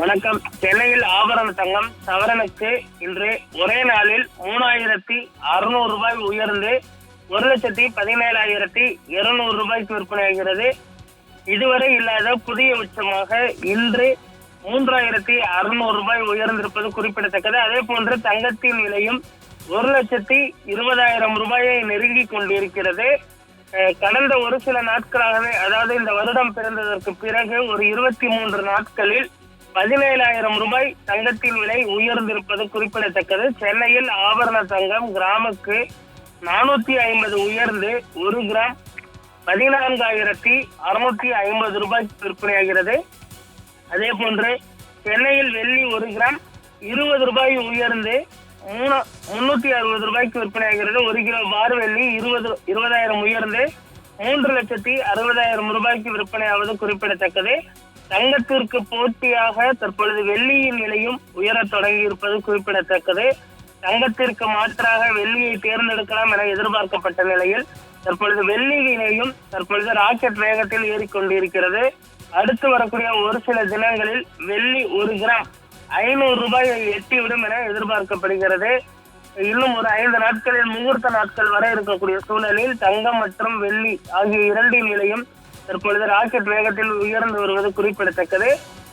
வணக்கம். சென்னையில் ஆபரண தங்கம் சவரனுக்கு இன்று ஒரே நாளில் மூணாயிரத்தி அறுநூறு ரூபாய் உயர்ந்து ஒரு லட்சத்தி பதினேழாயிரத்தி இருநூறு ரூபாய்க்கு விற்பனையாகிறது. இதுவரை இல்லாத புதிய உச்சமாக இன்று மூன்றாயிரத்தி அறுநூறு ரூபாய் உயர்ந்திருப்பது குறிப்பிடத்தக்கது. அதே போன்று தங்கத்தின் விலையும் ஒரு லட்சத்தி இருபதாயிரம் ரூபாயை நெருங்கி கொண்டிருக்கிறது. கடந்த ஒரு சில நாட்களாகவே அதாவது இந்த வருடம் பிறந்ததற்கு பிறகு ஒரு இருபத்தி மூன்று நாட்களில் பதினேழாயிரம் ரூபாய் தங்கத்தின் விலை உயர்ந்திருப்பது குறிப்பிடத்தக்கது. சென்னையில் ஆபரண தங்கம் கிராமுக்கு நானூத்தி ஐம்பது உயர்ந்து ஒரு கிராம் பதினான்காயிரத்தி அறுநூத்தி ஐம்பது ரூபாய்க்கு விற்பனையாகிறது. அதே போன்று சென்னையில் வெள்ளி ஒரு கிராம் இருபது ரூபாய் உயர்ந்து மூணு முன்னூத்தி அறுபது ரூபாய்க்கு விற்பனையாகிறது. ஒரு கிலோ பார் வெள்ளி இருபது இருபதாயிரம் உயர்ந்து மூன்று லட்சத்தி அறுபதாயிரம் ரூபாய்க்கு விற்பனையாவது குறிப்பிடத்தக்கது. தங்கத்திற்கு போட்டியாக தற்பொழுது வெள்ளியின் விலையும் உயரத் தொடங்கி இருப்பது குறிப்பிடத்தக்கது. தங்கத்திற்கு மாற்றாக வெள்ளியை தேர்ந்தெடுக்கலாம் என எதிர்பார்க்கப்பட்ட நிலையில் தற்பொழுது வெள்ளி விலையும் தற்பொழுது ராக்கெட் வேகத்தில் ஏறிக்கொண்டிருக்கிறது. அடுத்து வரக்கூடிய ஒரு சில தினங்களில் வெள்ளி ஒரு கிராம் ஐநூறு ரூபாயை எட்டிவிடும் என எதிர்பார்க்கப்படுகிறது. இன்னும் ஒரு ஐந்து நாட்களில் முகூர்த்த நாட்கள் வரை இருக்கக்கூடிய சூழலில் தங்கம் மற்றும் வெள்ளி ஆகிய இரண்டின் விலையும் தற்பொழுது ராக்கெட் வேகத்தில் உயர்ந்து வருவது குறிப்பிடத்தக்கது.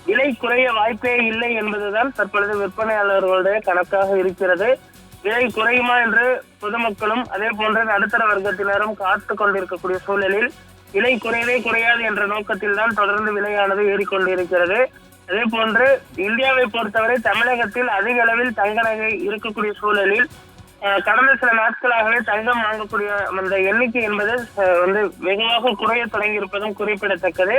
விலை குறைய வாய்ப்பே இல்லை என்பதுதான் தற்பொழுது விற்பனையாளர்களுடைய கணக்காக இருக்கிறது. விலை குறையுமா என்று பொதுமக்களும் அதே போன்று நடுத்தர வர்க்கத்தினரும் காத்து கொண்டிருக்கக்கூடிய சூழலில் விலை குறையவே குறையாது என்ற நோக்கத்தில் தான் தொடர்ந்து விலையானது ஏறிக்கொண்டிருக்கிறது. அதே போன்று இந்தியாவை பொறுத்தவரை தமிழகத்தில் அதிக அளவில் தங்க நகை இருக்கக்கூடிய சூழலில் கடந்த சில நாட்களாகவே தங்கம் வாங்கக்கூடிய அந்த எண்ணிக்கை என்பது அஹ், வந்து வெகுவாக குறைய தொடங்கி இருப்பதும் குறிப்பிடத்தக்கது.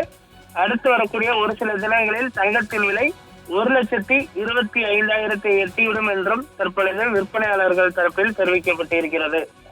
அடுத்து வரக்கூடிய ஒரு சில தினங்களில் தங்கத்தின் விலை ஒரு லட்சத்தி இருபத்தி ஐந்தாயிரத்தை எட்டிவிடும் என்றும் தற்பொழுது விற்பனையாளர்கள் தரப்பில் தெரிவிக்கப்பட்டிருக்கிறது.